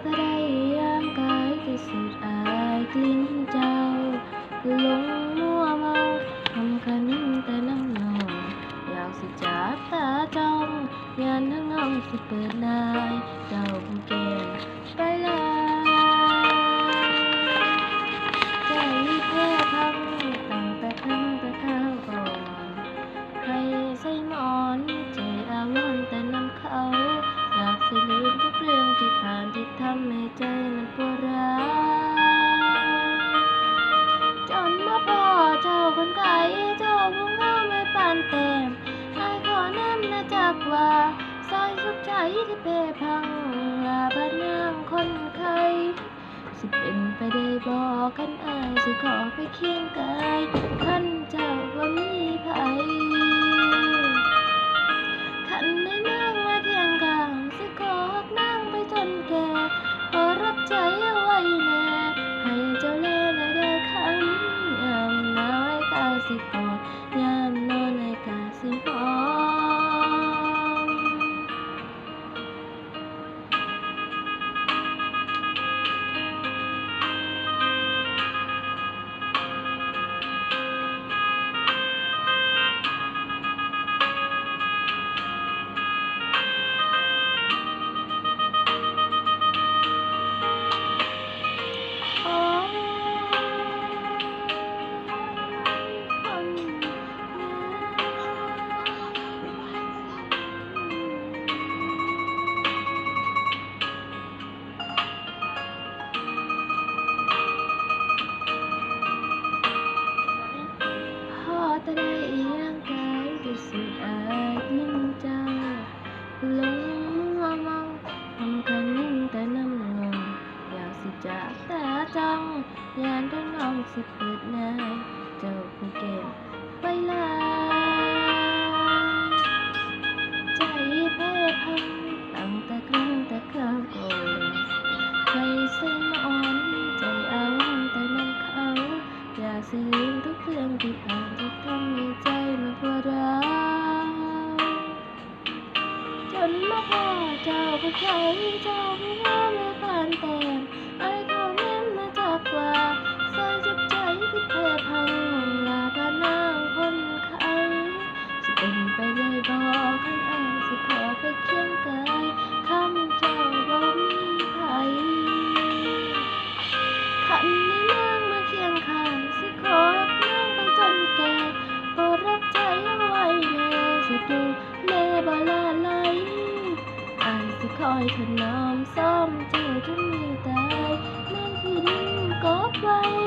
ดไรร่างกายที่สุดอายกลิ้นเจ้าหลงมัวเมาทำคันแต่น้ำนองอยากสิจับตาจ้องยานทั้งน้องสิเปิดนายเจ้าผู้แก่ไปลาใจแพ้พังตั้งแต่ครั้งแต่ข้าวก่อนใครใส่หมอนใจอาวรณ์แต่น้ำเขา อยากสิลืมทุกเรื่องที่ผ่านที่ทำให้ใจมันปวดร้าวจนมาพอเจ้าคนไข้เจ้าผู้งามไม่ปานแต้มอายขอแนมนะจากว่าซอยสุขใจที่เปพังลาบ้านนางคนไข้สิเป็นไปได้บอกกันอายสิขอไปเคียงกายขันเจ้า ใจไว้แน่ให้เจ้าแลและได้ขันยามหนาวให้กาสิกอดยามนอนให้กาสิหอ สุดอาจนิ่งเจ้าหลงมัวเมาทำคันนิ่งแต่น้ำลงอยากสิจากตาจังยานทั้งน้องสิเปิดหน้าเจ้าผู้เก็บไปลา สียงทุกเรื่องที่ผ่านจะทำให้ใจมันปวดร้าวจนมาพอเจ้าผู้ใครเจ้าผู้งาไม่ผ่านแต้มไอ้เขาเน้นมาจากว่า ดูแม่บ่ลาไหลอายสิคอยถนอมซ่อมเจ้าจนมีตายนั่นคือนิ่งกอบไว้เป็นทา